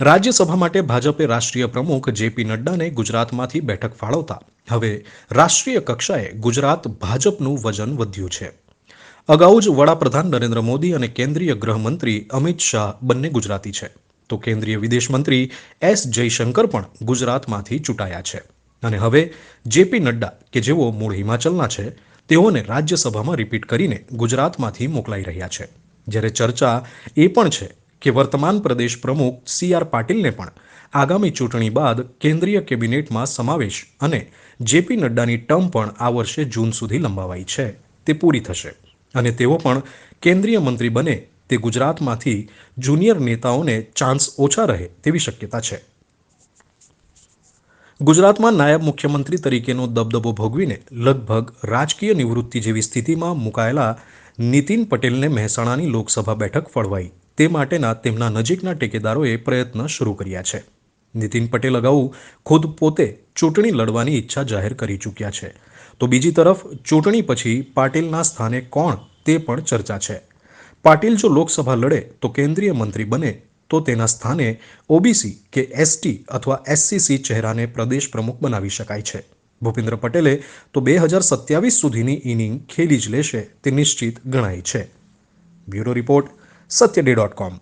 રાજ્યસભા માટે ભાજપે રાષ્ટ્રીય પ્રમુખ જેપી નડ્ડાને ગુજરાતમાંથી બેઠક ફાળવતા. હવે રાષ્ટ્રીય કક્ષાએ ગુજરાત ભાજપનું વજન વધ્યું છે. અગાઉ જ વડાપ્રધાન નરેન્દ્ર મોદી અને કેન્દ્રીય ગૃહમંત્રી અમિત શાહ બંને ગુજરાતી છે. તો કેન્દ્રીય વિદેશ મંત્રી એસ જયશંકર પણ ગુજરાતમાંથી ચૂંટાયા છે. અને હવે જેપી નડ્ડા, કે જેઓ મૂળ હિમાચલના છે, તેઓને રાજ્યસભામાં રિપીટ કરીને ગુજરાતમાંથી મોકલાઈ રહ્યા છે. જ્યારે ચર્ચા એ પણ છે કે વર્તમાન પ્રદેશ પ્રમુખ સી આર પાટીલને પણ આગામી ચૂંટણી બાદ કેન્દ્રીય કેબિનેટમાં સમાવેશ અને જેપી નડ્ડાની ટર્મ પણ આ વર્ષે જૂન સુધી લંબાવાઈ છે, તે પૂરી થશે. અને તેઓ પણ કેન્દ્રીય મંત્રી બને તે ગુજરાતમાંથી જુનિયર નેતાઓને ચાન્સ ઓછા રહે તેવી શક્યતા છે. ગુજરાતમાં નાયબ મુખ્યમંત્રી તરીકેનો દબદબો ભોગવીને લગભગ રાજકીય નિવૃત્તિ જેવી સ્થિતિમાં મુકાયેલા નીતિન પટેલને મહેસાણાની લોકસભા બેઠક ફળવાઈ. તે માટેના તેમના નજીકના ટેકેદારોએ પ્રયત્ન શરૂ કર્યા છે. નીતિન પટેલ અગાઉ ખુદ પોતે ચૂંટણી લડવાની ઈચ્છા જાહેર કરી ચૂક્યા છે. તો બીજી તરફ, ચૂંટણી પછી પાટીલના સ્થાને કોણ તે પણ ચર્ચા છે. પાટીલ જો લોકસભા લડે તો કેન્દ્રીય મંત્રી બને, તો તેના સ્થાને ઓબીસી કે એસટી અથવા એસસીસી ચહેરાને પ્રદેશ પ્રમુખ બનાવી શકાય છે. ભૂપેન્દ્ર પટેલે તો બે હજાર સત્યાવીસ સુધીની ઇનિંગ ખેલી જ લેશે તે નિશ્ચિત ગણાય છે. Bureau report સત્યડે dot com.